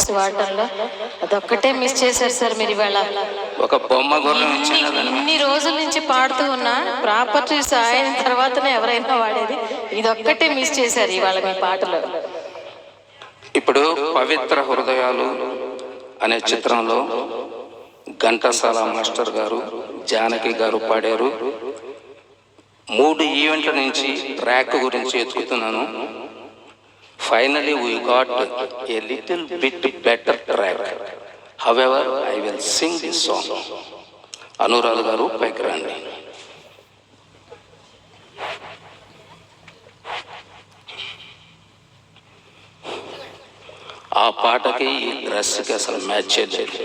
వాడటంలో అదొక్కటే మిస్ చేశారు సార్ మీరు ఇవాళ. ఒక బొమ్మ ఇన్ని రోజుల నుంచి పాడుతూ ఉన్నా ప్రాపర్టీస్ అయిన తర్వాతనే ఎవరైనా వాడేది. ఇదొక్కటే మిస్ చేశారు ఇవాళ మీ పాటలో. ఇప్పుడు పవిత్ర హృదయాలు అనే చిత్రంలో ఘంటసాల మాస్టర్ గారు జానకి గారు పాడారు. మూడు ఈవెంట్ల నుంచి ట్రాక్ గురించి ఎత్తుకుతున్నాను. Finally we got a little bit better track however I will sing this song Anuradha garu పైకి రండి ఆ పాటకి ఈ డ్రెస్కి అసలు మ్యాచ్ చేయలేదు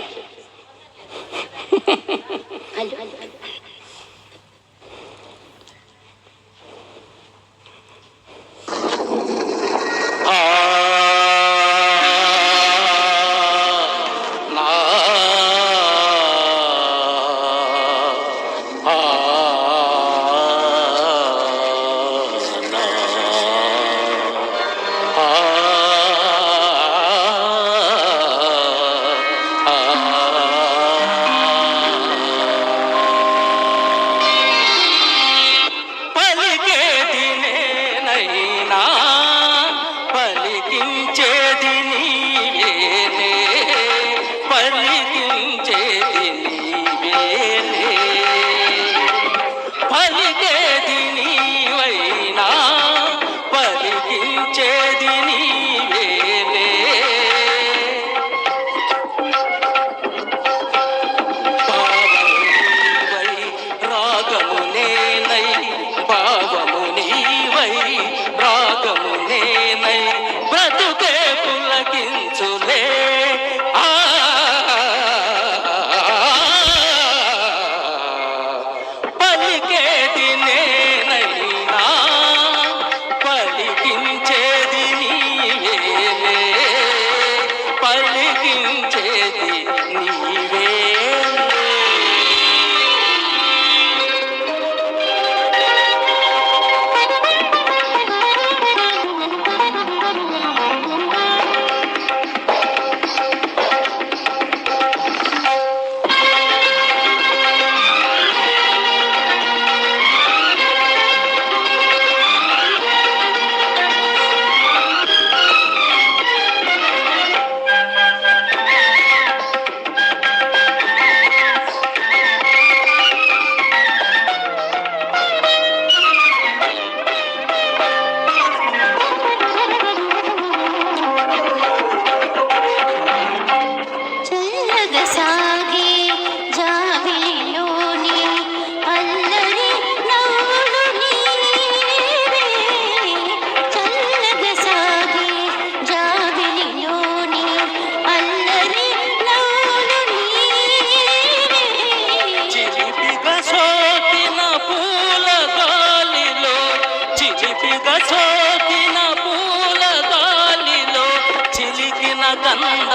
చిలికిన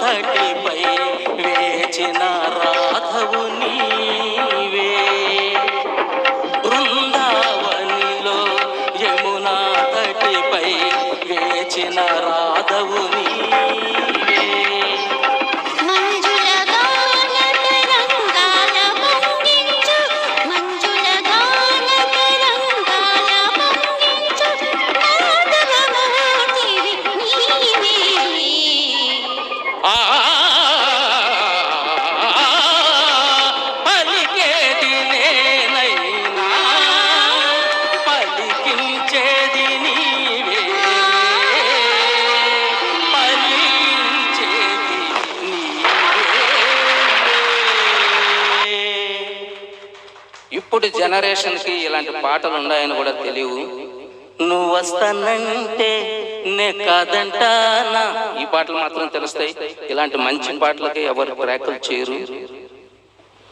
धरती पै ఇప్పుడు జనరేషన్కి ఇలాంటి పాటలు ఉన్నాయని కూడా తెలియవు. నువ్వు వస్తానంటే నే కాదంటానా? ఈ పాటలు మాత్రం తెలుస్తాయి. ఇలాంటి మంచి పాటలకి ఎవరు బ్రేకులు చేయరు.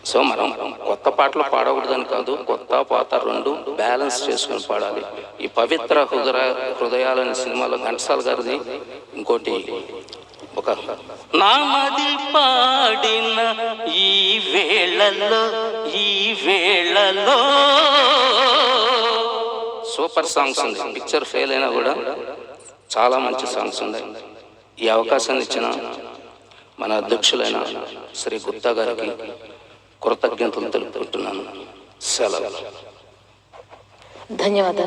సో మనం కొత్త పాటలు పాడకూడదని కాదు కొత్త పాత రెండు బ్యాలెన్స్ చేసుకొని పాడాలి. ఈ పవిత్ర హృదయ హృదయాలని సినిమాలో ఘంటసాల గారిది ఇంకోటి ఒక నామది పాడిన ఈ వేళల్లో ఈ వేళలో. సూపర్ సాంగ్స్ ఉంది. పిక్చర్ ఫెయిల్ అయినా కూడా చాలా మంచి సాంగ్స్ ఉన్నాయి. ఈ అవకాశాన్ని ఇచ్చిన మన అధ్యక్షులైన శ్రీ గుప్తా గారికి కృతజ్ఞతలు తెలుపుకుంటున్నాను. సెలవు. ధన్యవాదాలు.